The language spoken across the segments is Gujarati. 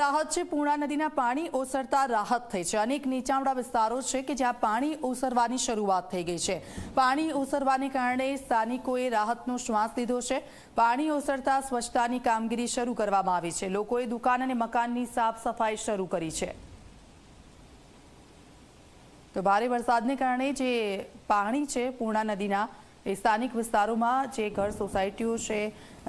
રાહત છે. પૂર્ણા નદીના પાણી ઓસરતા રાહત થઈ છે. અનેક નીચાણવાળા વિસ્તારો છે કે જ્યાં પાણી ઓસરવાની શરૂઆત થઈ ગઈ છે. પાણી ઓસરવાને કારણે સ્થાનિકોએ રાહતનો શ્વાસ લીધો છે. પાણી ઓસરતા સ્વચ્છતાની કામગીરી શરૂ કરવામાં આવી છે. લોકોએ દુકાન અને મકાનની સાફ સફાઈ શરૂ કરી છે. તો ભારે વરસાદને કારણે જે પાણી છે, પૂર્ણા નદીના એ સ્થાનિક વિસ્તારોમાં જે ઘર સોસાયટીઓ છે,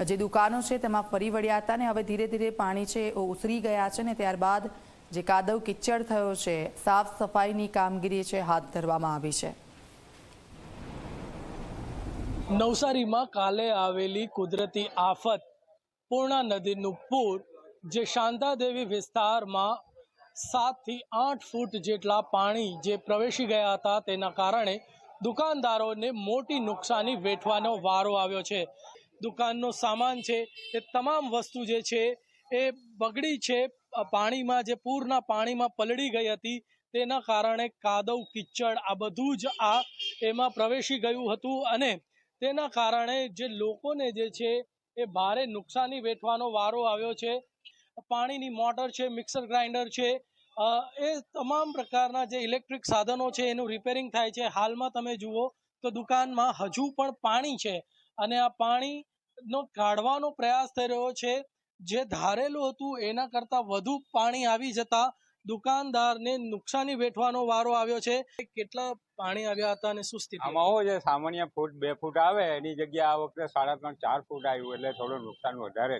જે દુકાનો છે, તેમાં ફરી વળ્યા હતા અને હવે ધીરે ધીરે પાણી છે એ ઉસરી ગયા છે ને ત્યારબાદ જે કાદવ કિચડ થયો છે, સાફ સફાઈની કામગીરી છે, હાથ ધરવામાં આવી છે. નવસારીમાં કાલે આવેલી કુદરતી આફત, પૂર્ણા નદીનું પૂર, જે શાંતાદેવી વિસ્તારમાં સાતથી આઠ ફૂટ જેટલા પાણી જે પ્રવેશી ગયા હતા તેના કારણે દુકાનદારોને મોટી નુકસાની વેઠવાનો વારો આવ્યો છે. દુકાનનો સામાન છે, એ તમામ વસ્તુ જે છે, એ બગડી છે. પાણીમાં જે પૂરના પાણીમાં પલળી ગઈ હતી, તેના કારણે કાદવ, કિચડ, આ બધું જ આ એમાં પ્રવેશી ગયું હતું અને તેના કારણે જે લોકોને જે છે, એ ભારે નુકસાની વેઠવાનો વારો આવ્યો છે. પાણીની મોટર છે, મિક્સર ગ્રાઇન્ડર છે એ તમામ પ્રકારના જે ઇલેક્ટ્રિક સાધનો છે, એનું રિપેરિંગ થાય છે. હાલમાં તમે જુઓ તો દુકાનમાં હજુ પણ પાણી છે અને આ પાણીનો કાઢવાનો પ્રયાસ થઈ રહ્યો છે. જે ધારેલું હતું એના કરતાં વધુ પાણી આવી જતા દુકાનદારને નુકસાની વેઠવાનો વારો આવ્યો છે. કેટલા પાણી આવ્યા હતા અને શું સ્થિતિ આમાં હોય છે, સામાન્ય ફૂટ બે ફૂટ આવે, એની જગ્યાએ આ વખતે સાડા ત્રણ, ચાર ફૂટ આવ્યું એટલે થોડું નુકસાન વધારે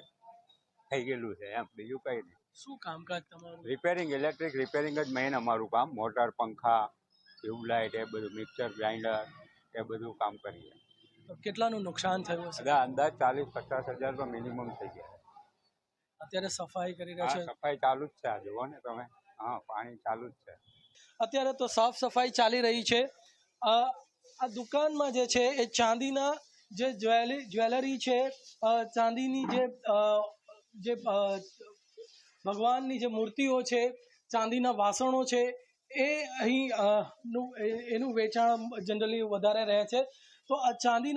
થઈ ગયેલું છે એમ. બીજું કઈ નહીં. શું કામકાજ તમારું? રિપેરિંગ ઇલેક્ટ્રિક રિપેરિંગ જ મેઇન અમારું કામ. મોટર પંખા ટ્યુબલાઇટ એ બધું મિક્સર ગ્રાઇન્ડર એ બધું કામ કરીએ. કેટલાનું નુકસાન થયું હશે? બધા અંદાજ ચાલીસ પચાસ હજાર તો મિનિમમ થઈ ગયા. અત્યારે સફાઈ કરી રહ્યા છે? સફાઈ ચાલુ જ છે આ જુઓ ને તમે. હા પાણી ચાલુ જ છે. અત્યારે તો સાફ સફાઈ ચાલી રહી છે. આ દુકાનમાં જે છે એ ચાંદીના જે જ્વેલરી જ્વેલરી છે ચાંદીની જે જે ભગવાનની જે મૂર્તિઓ છે, ચાંદીના વાસણો છે, એ અહીં એનું વેચાણ જનરલી વધારે રહે છે. તો આ ચાંદી